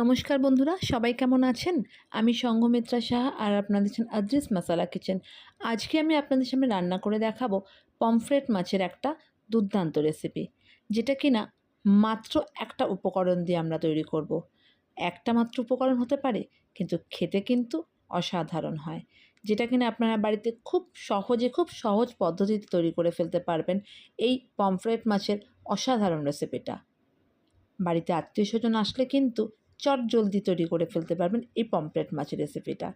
নমস্কার বন্ধুরা, সবাই কেমন আছেন? আমি সঙ্গমিত্রা সাহা আর আপনাদের আদ্রিস মশালা কিচেন। আজকে আমি আপনাদের সামনে রান্না করে দেখাবো পমফ্রেট মাছের একটা দুর্দান্ত রেসিপি, যেটা কিনা মাত্র একটা উপকরণ দিয়ে আমরা তৈরি করব। একটা মাত্র উপকরণ হতে পারে, কিন্তু খেতে কিন্তু অসাধারণ হয়, যেটা কিনা আপনারা বাড়িতে খুব সহজে, খুব সহজ পদ্ধতিতে তৈরি করে ফেলতে পারবেন এই পমফ্রেট মাছের অসাধারণ রেসিপিটা। বাড়িতে আত্মীয় স্বজন আসলে কিন্তু চট জলদি তৈরি করে ফেলতে পারবেন এই পমফ্রেট মাছের রেসিপিটা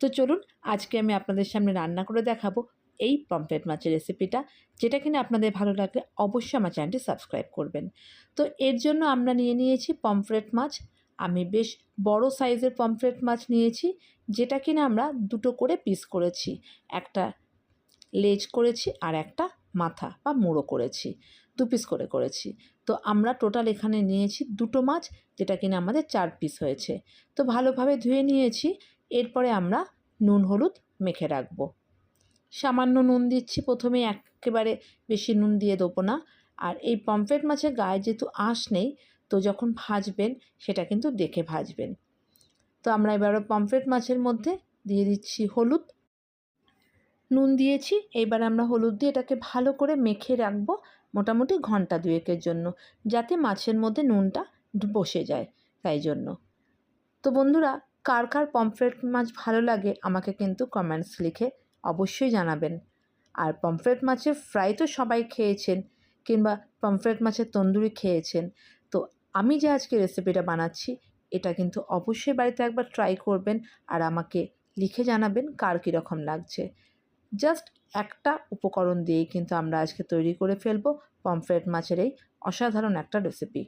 তো চলুন, আজকে আমি আপনাদের সামনে রান্না করে দেখাবো এই পমফ্রেট মাছের রেসিপিটা যেটা কিনা আপনাদের ভালো লাগলে অবশ্যই আমার চ্যানেলটি সাবস্ক্রাইব করবেন। তো এর জন্য আমরা নিয়ে নিয়েছি পমফ্রেট মাছ, আমি বেশ বড় সাইজের পমফ্রেট মাছ নিয়েছি, যেটা কিনা আমরা দুটো করে পিস করেছি, একটা লেজ করেছি আর একটা মাথা বা মুড়ো করেছি। দু পিস করে করেছি। তো আমরা টোটাল এখানে নিয়েছি দুটো মাছ, যেটা কিনা আমাদের চার পিস হয়েছে। তো ভালোভাবে ধুয়ে নিয়েছি, এরপরে আমরা নুন, হলুদ মেখে রাখব। সামান্য নুন দিচ্ছি, প্রথমে একেবারে বেশি নুন দিয়ে দেবো না। আর এই পমফ্রেট মাছের গায়ে যেহেতু আঁশ নেই, তো যখন ভাজবেন, সেটা কিন্তু দেখে ভাজবেন। তো আমরা এবারও পমফ্রেট মাছের মধ্যে দিয়ে দিচ্ছি হলুদ। নুন দিয়েছি, এবার আমরা হলুদ দিয়ে এটাকে ভালো করে মেখে রাখব। মোটামুটি ঘণ্টা দুয়েকের জন্য, যাতে মাছের মধ্যে নুনটা বসে যায় তাই জন্য। তো বন্ধুরা, কার কার পমফ্রেট মাছ ভালো লাগে আমাকে কিন্তু কমেন্টস লিখে অবশ্যই জানাবেন। আর পমফ্রেট মাছের ফ্রাই তো সবাই খেয়েছেন, কিংবা পমফ্রেট মাছের তন্দুরি খেয়েছেন। তো আমি যে আজকে রেসিপিটা বানাচ্ছি, এটা কিন্তু অবশ্যই বাড়িতে একবার ট্রাই করবেন আর আমাকে লিখে জানাবেন কার কীরকম লাগছে। জাস্ট একটা উপকরণ দিয়েই কিন্তু আমরা আজকে তৈরি করে ফেলব পমফ্রেট মাছের এই অসাধারণ একটা রেসিপি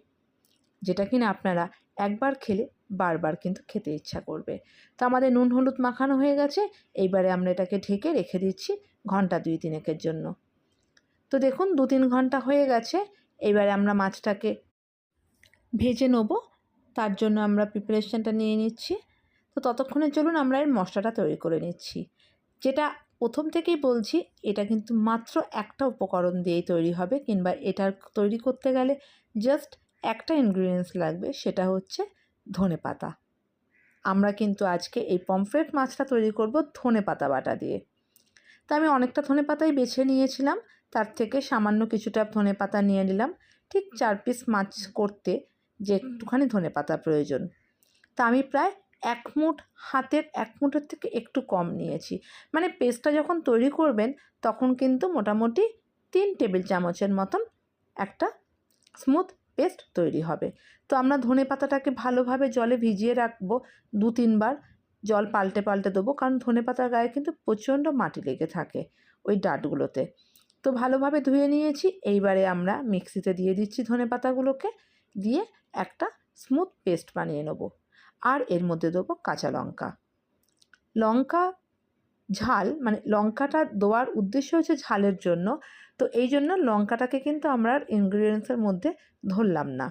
যেটা কিনা আপনারা একবার খেলে বারবার কিন্তু খেতে ইচ্ছা করবে। তো আমাদের নুন হলুদ মাখানো হয়ে গেছে, এইবারে আমরা এটাকে ঢেকে রেখে দিচ্ছি ঘণ্টা দুই তিনেকের জন্য। তো দেখুন দু তিন ঘণ্টা হয়ে গেছে, এইবারে আমরা মাছটাকে ভেজে নেব, তার জন্য আমরা প্রিপারেশানটা নিয়ে নিচ্ছি। তো ততক্ষণে চলুন আমরা এর মশলাটা তৈরি করে নিচ্ছি, যেটা প্রথম থেকেই বলছি এটা কিন্তু মাত্র একটা উপকরণ দিয়েই তৈরি হবে কিংবা এটার তৈরি করতে গেলে জাস্ট একটা ইনগ্রিডিয়েন্টস লাগবে সেটা হচ্ছে ধনে পাতা। আমরা কিন্তু আজকে এই পমফ্রেট মাছটা তৈরি করব ধনে পাতা বাটা দিয়ে। তা আমি অনেকটা ধনে পাতাই বেছে নিয়েছিলাম তার থেকে সামান্য কিছুটা ধনে পাতা নিয়ে নিলাম ঠিক চার পিস মাছ করতে যে একটুখানি ধনে পাতা প্রয়োজন। তা আমি প্রায় এক মুঠ হাতের এক মুঠের থেকে একটু কম নিয়েছি। মানে পেস্টটা যখন তৈরি করবেন, তখন কিন্তু মোটামুটি তিন টেবিল চামচের মতন একটা স্মুথ পেস্ট তৈরি হবে। তো আমরা ধনে পাতাটাকে ভালোভাবে জলে ভিজিয়ে রাখব। দু তিনবার জল পাল্টে পাল্টে দেবো, কারণ ধনে পাতার গায়ে কিন্তু প্রচণ্ড মাটি লেগে থাকে ওই ডাটগুলোতে। তো ভালোভাবে ধুয়ে নিয়েছি। এইবারে আমরা মিক্সিতে দিয়ে দিচ্ছি ধনে পাতাগুলোকে। দিয়ে একটা স্মুথ পেস্ট বানিয়ে নেব। আর এর মধ্যে দেবো কাঁচা লঙ্কা। লঙ্কা ঝাল মানে লঙ্কাটা দেওয়ার উদ্দেশ্য হচ্ছে ঝালের জন্য। তো এই জন্য লঙ্কাটাকে কিন্তু আমরা ইনগ্রিডিয়েন্টসের মধ্যে ধরলাম না।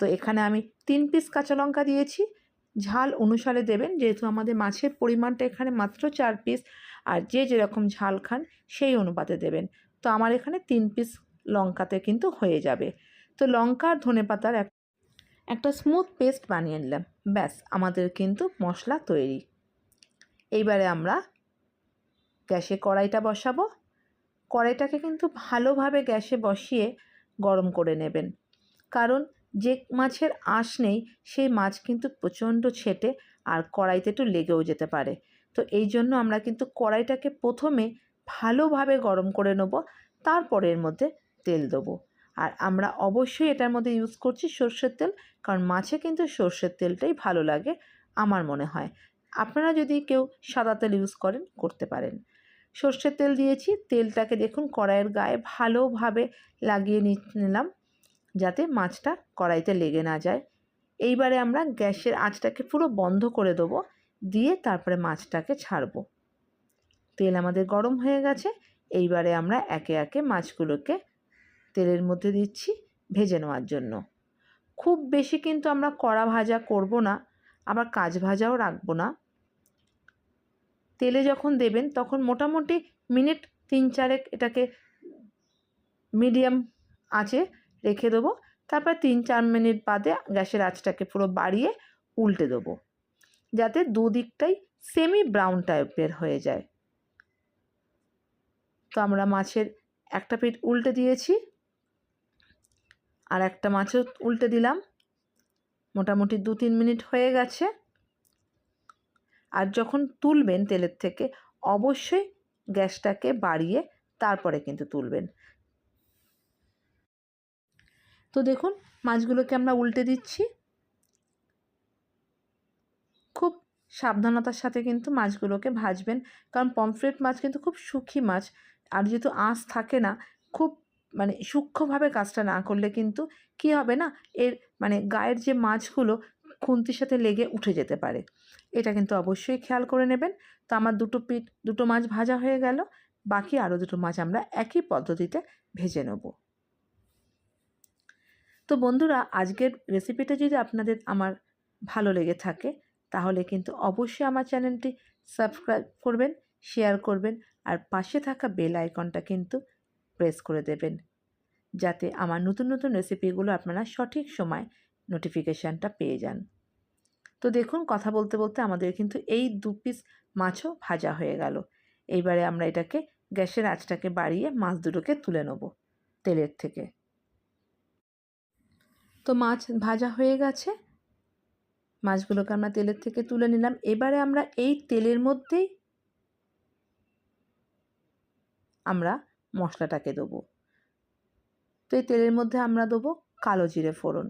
তো এখানে আমি তিন পিস কাঁচা লঙ্কা দিয়েছি। ঝাল অনুসারে দেবেন, যেহেতু আমাদের মাছের পরিমাণটা এখানে মাত্র চার পিস আর যে যেরকম ঝাল খান সেই অনুপাতে দেবেন। তো আমার এখানে তিন পিস লঙ্কাতে কিন্তু হয়ে যাবে। তো লঙ্কা ধনে পাতার এক একটা স্মুথ পেস্ট বানিয়ে নিলাম। ব্যাস, আমাদের কিন্তু মশলা তৈরি। এইবারে আমরা গ্যাসে কড়াইটা বসাবো। কড়াইটাকে কিন্তু ভালোভাবে গ্যাসে বসিয়ে গরম করে নেবেন। কারণ যে মাছের আঁশ নেই, সেই মাছ কিন্তু প্রচণ্ড ছেটে আর কড়াইতে একটু লেগেও যেতে পারে। তো এই জন্য আমরা কিন্তু কড়াইটাকে প্রথমে ভালোভাবে গরম করে নেব, তারপরে এর মধ্যে তেল দেবো। আর আমরা অবশ্যই এটার মধ্যে ইউজ করছি সর্ষের তেল, কারণ মাছে কিন্তু সর্ষের তেলটাই ভালো লাগে আমার মনে হয়। আপনারা যদি কেউ সাদা তেল ইউজ করেন, করতে পারেন। সর্ষের তেল দিয়েছি, তেলটাকে দেখুন কড়াইয়ের গায়ে ভালোভাবে লাগিয়ে নিলাম, যাতে মাছটা কড়াইতে লেগে না যায়। এইবারে আমরা গ্যাসের আঁচটাকে পুরো বন্ধ করে দেবো, দিয়ে তারপরে মাছটাকে ছাড়বো। তেল আমাদের গরম হয়ে গেছে, এইবারে আমরা একে একে মাছগুলোকে তেলের মধ্যে দিচ্ছি ভেজে নেওয়ার জন্য। খুব বেশি কিন্তু আমরা কড়া ভাজা করব না, আবার কাজ ভাজাও রাখব না। তেলে যখন দেবেন তখন মোটামুটি মিনিট তিন চারেক এটাকে মিডিয়াম আঁচে রেখে দেবো, তারপর তিন চার মিনিট বাদে গ্যাসের আঁচটাকে পুরো বাড়িয়ে উল্টে দেবো, যাতে দুদিকটাই সেমি ব্রাউন টাইপের হয়ে যায়। তো আমরা মাছের একটা পিঠ উল্টে দিয়েছি। আর একটা মাছও উল্টে দিলাম। মোটামুটি দু তিন মিনিট হয়ে গেছে। আর যখন তুলবেন তেলের থেকে, অবশ্যই গ্যাসটাকে বাড়িয়ে তারপরে কিন্তু তুলবেন। তো দেখুন, মাছগুলোকে আমরা উল্টে দিচ্ছি। খুব সাবধানতার সাথে কিন্তু মাছগুলোকে ভাজবেন। কারণ পমফ্রেট মাছ কিন্তু খুব সুখী মাছ। আর যেহেতু আঁশ থাকে না, খুব মানে সূক্ষ্মভাবে কাজটা না করলে কিন্তু কি হবে না? এর মানে গায়ের যে মাছগুলো খুন্তির সাথে লেগে উঠে যেতে পারে। এটা কিন্তু অবশ্যই খেয়াল করে নেবেন। তো আমার দুটো পিঠ, দুটো মাছ ভাজা হয়ে গেল। বাকি আরও দুটো মাছ আমরা একই পদ্ধতিতে ভেজে নেব। তো বন্ধুরা, আজকের রেসিপিটা যদি আপনাদের আমার ভালো লেগে থাকে, তাহলে কিন্তু অবশ্যই আমার চ্যানেলটি সাবস্ক্রাইব করবেন শেয়ার করবেন, আর পাশে থাকা বেল আইকনটা কিন্তু প্রেস করে দেবেন। যাতে আমার নতুন নতুন রেসিপিগুলো আপনারা সঠিক সময় নোটিফিকেশানটা পেয়ে যান। তো দেখুন, কথা বলতে বলতে আমাদের কিন্তু এই দু পিস মাছও ভাজা হয়ে গেল। এইবারে আমরা এটাকে গ্যাসের আঁচটাকে বাড়িয়ে মাছ দুটোকে তুলে নেব তেলের থেকে। তো মাছ ভাজা হয়ে গেছে। মাছগুলোকে আমরা তেলের থেকে তুলে নিলাম। এবারে আমরা এই তেলের মধ্যেই আমরা মশলাটাকে দেবো। তো এই তেলের মধ্যে আমরা দেবো কালো জিরে ফোড়ন।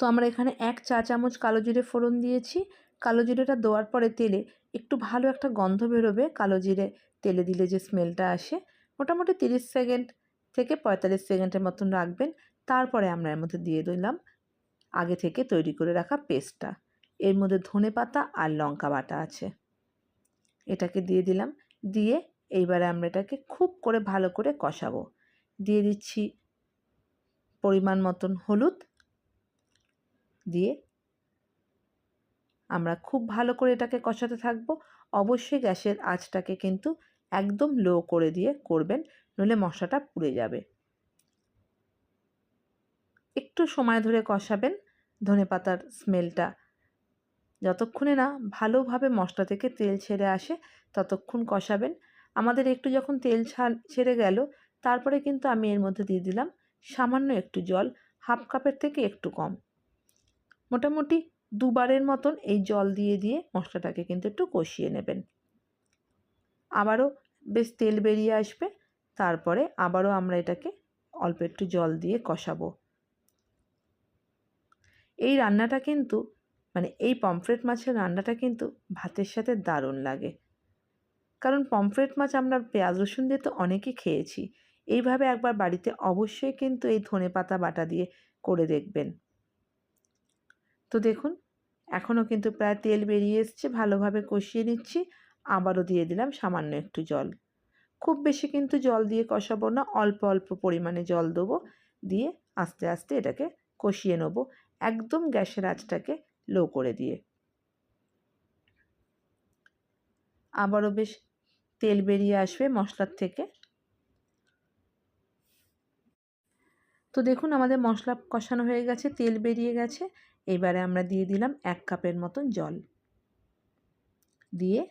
তো আমরা এখানে এক চা চামচ কালো জিরে ফোড়ন দিয়েছি। কালো জিরেটা দেওয়ার পরে তেলে একটু ভালো একটা গন্ধ বেরোবে। কালো জিরে তেলে দিলে যে স্মেলটা আসে, মোটামুটি তিরিশ সেকেন্ড থেকে পঁয়তাল্লিশ সেকেন্ডের মতন রাখবেন। তারপরে আমরা এর মধ্যে দিয়ে দিলাম আগে থেকে তৈরি করে রাখা পেস্টটা। এর মধ্যে ধনে পাতা আর লঙ্কা বাটা আছে। এটাকে দিয়ে দিলাম। দিয়ে এইবারে আমরা এটাকে খুব করে ভালো করে কষাবো। দিয়ে দিচ্ছি পরিমাণ মতন হলুদ। দিয়ে আমরা খুব ভালো করে এটাকে কষাতে থাকব। অবশ্যই গ্যাসের আঁচটাকে কিন্তু একদম লো করে দিয়ে করবেন, নইলে মশলাটা পুড়ে যাবে। একটু সময় ধরে কষাবেন, ধনে পাতার স্মেলটা। যতক্ষণে না ভালোভাবে মশলা থেকে তেল ছেড়ে আসে, ততক্ষণ কষাবেন। আমাদের একটু যখন তেল ছেড়ে গেল, তারপরে কিন্তু আমি এর মধ্যে দিয়ে দিলাম সামান্য একটু জল, হাফ কাপের থেকে একটু কম। মোটামুটি দুবারের মতন এই জল দিয়ে দিয়ে মশলাটাকে কিন্তু একটু কষিয়ে নেবেন। আবারও বেশ তেল বেরিয়ে আসবে, তারপরে আবারও আমরা এটাকে অল্প একটু জল দিয়ে কষাবো। এই রান্নাটা কিন্তু মানে এই পমফ্রেট মাছের রান্নাটা কিন্তু ভাতের সাথে দারুণ লাগে। কারণ পমফ্রেট মাছ আমরা পেঁয়াজ, রসুন দিয়ে তো অনেকই খেয়েছি। এইভাবে একবার বাড়িতে অবশ্যই কিন্তু এই ধনে পাতা বাটা দিয়ে করে দেখবেন। তো দেখুন, এখনও কিন্তু প্রায় তেল বেরিয়ে এসছে, ভালোভাবে কষিয়ে নিচ্ছি, আবারও দিয়ে দিলাম সামান্য একটু জল। খুব বেশি কিন্তু জল দিয়ে কষাবো না, অল্প অল্প পরিমাণে জল দেবো, দিয়ে আস্তে আস্তে এটাকে কষিয়ে নেব, একদম গ্যাসের আঁচটাকে লো করে দিয়ে। আবারও বেশ তেল বেরিয়ে আসবে মশলার থেকে। তো দেখুন আমাদের মশলা কষানো হয়ে গেছে, তেল বেরিয়ে গেছে। এবারে আমরা দিয়ে দিলাম এক কাপের মতন জল। দিয়ে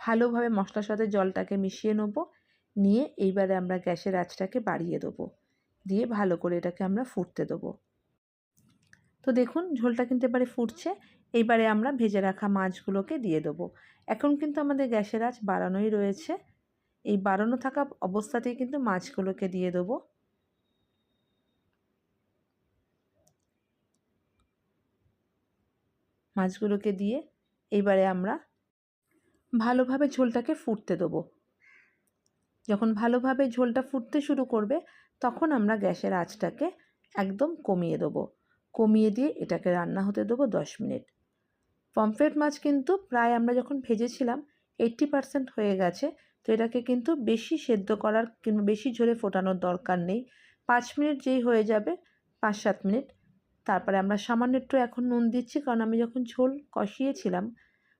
ভালোভাবে মশলার সাথে জলটাকে মিশিয়ে নেব। নিয়ে এইবারে আমরা গ্যাসের আঁচটাকে বাড়িয়ে দেবো। দিয়ে ভালো করে এটাকে আমরা ফুটতে দেবো। তো দেখুন ঝোলটা কিন্তু এবারে ফুটছে। এইবারে আমরা ভেজে রাখা মাছগুলোকে দিয়ে দেবো। এখন কিন্তু আমাদের গ্যাসের আঁচ বাড়ানোই রয়েছে। এই বাড়ানো থাকা অবস্থাতেই কিন্তু মাছগুলোকে দিয়ে দেবো। মাছগুলোকে দিয়ে এইবারে আমরা ভালোভাবে ঝোলটাকে ফুটতে দেবো। যখন ভালোভাবে ঝোলটা ফুটতে শুরু করবে, তখন আমরা গ্যাসের আঁচটাকে একদম কমিয়ে দেবো। কমিয়ে দিয়ে এটাকে রান্না হতে দেবো দশ মিনিট। পমফ্রেট মাছ কিন্তু প্রায় আমরা যখন ভেজেছিলাম এইট্টি পারসেন্ট হয়ে গেছে। তো এটাকে কিন্তু বেশি সেদ্ধ করার কিংবা বেশি ঝোলে ফোটানোর দরকার নেই। পাঁচ মিনিট যেই হয়ে যাবে পাঁচ সাত মিনিট। তারপরে আমরা সামান্য একটু এখন নুন দিচ্ছি, কারণ আমি যখন ঝোল কষিয়েছিলাম,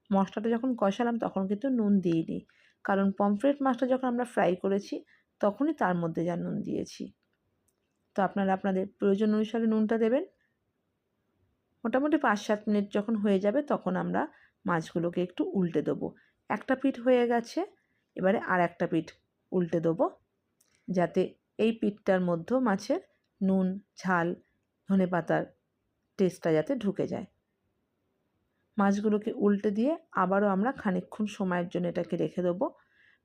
মশলাটা যখন কষালাম তখন কিন্তু নুন দিইনি। কারণ পমফ্রেট মাছটা যখন আমরা ফ্রাই করেছি, তখনই তার মধ্যে যা নুন দিয়েছি। তো আপনারা আপনাদের প্রয়োজন অনুসারে নুনটা দেবেন। মোটামুটি পাঁচ সাত মিনিট যখন হয়ে যাবে তখন আমরা মাছগুলোকে একটু উল্টে দেবো। একটা পিঠ হয়ে গেছে, এবারে আর একটা পিঠ উল্টে দেবো। যাতে এই পিঠটার মধ্যেও মাছের নুন, ঝাল, ধনে পাতার টেস্টটা যাতে ঢুকে যায়। মাছগুলোকে উল্টে দিয়ে আবারও আমরা খানিকক্ষণ সময়ের জন্য এটাকে রেখে দেবো।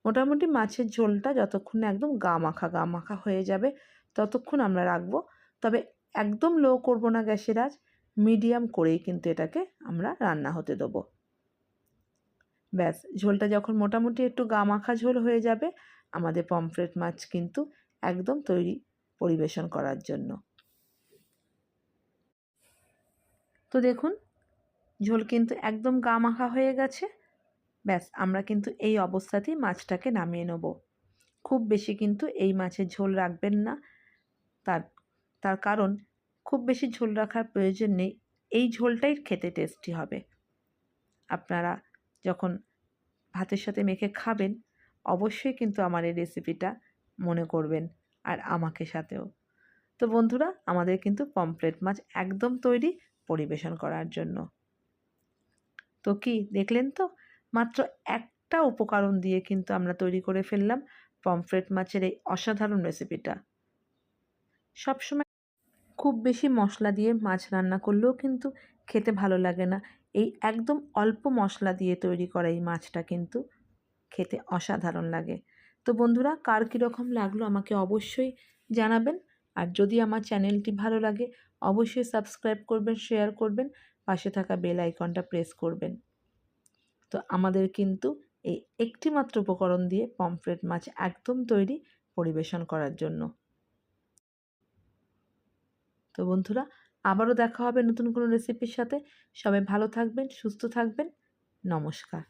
মোটামুটি মাছের ঝোলটা যতক্ষণ না একদম গা মাখা গা মাখা হয়ে যাবে ততক্ষণ আমরা রাখব। তবে একদম লো করব না গ্যাসের আঁচ মিডিয়াম করেই কিন্তু এটাকে আমরা রান্না হতে দেবো। ব্যাস, ঝোলটা যখন মোটামুটি একটু গা মাখা ঝোল হয়ে যাবে, আমাদের পমফ্রেট মাছ কিন্তু একদম তৈরি পরিবেশন করার জন্য। তো দেখুন, ঝোল কিন্তু একদম গা মাখা হয়ে গেছে। ব্যাস, আমরা কিন্তু এই অবস্থাতেই মাছটাকে নামিয়ে নেব। খুব বেশি কিন্তু এই মাছের ঝোল রাখবেন না। তার তার কারণ খুব বেশি ঝোল রাখার প্রয়োজন নেই। এই ঝোলটাই খেতে টেস্টি হবে। আপনারা যখন ভাতের সাথে মেখে খাবেন, অবশ্যই কিন্তু আমার এই রেসিপিটা মনে করবেন আর আমাকে সাথেও। তো বন্ধুরা, আমাদের কিন্তু পমফ্রেট মাছ একদম তৈরি পরিবেশন করার জন্য। তো কি, দেখলেন তো? মাত্র একটা উপকরণ দিয়ে কিন্তু আমরা তৈরি করে ফেললাম পমফ্রেট মাছের এই অসাধারণ রেসিপিটা সবসময় খুব বেশি মশলা দিয়ে মাছ রান্না করলেও কিন্তু খেতে ভালো লাগে না। এই একদম অল্প মশলা দিয়ে তৈরি করা এই মাছটা কিন্তু খেতে অসাধারণ লাগে। তো বন্ধুরা, কার কীরকম লাগল আমাকে অবশ্যই জানাবেন। আর যদি আমার চ্যানেলটি ভালো লাগে, অবশ্যই সাবস্ক্রাইব করবেন, শেয়ার করবেন, পাশে থাকা বেল আইকনটা প্রেস করবেন। তো আমাদের কিন্তু এই একটিমাত্র উপকরণ দিয়ে পমফ্রেট মাছ একদম তৈরি পরিবেশন করার জন্য। তো বন্ধুরা, আবারও দেখা হবে নতুন কোনো রেসিপির সাথে। সবাই ভালো থাকবেন, সুস্থ থাকবেন। নমস্কার।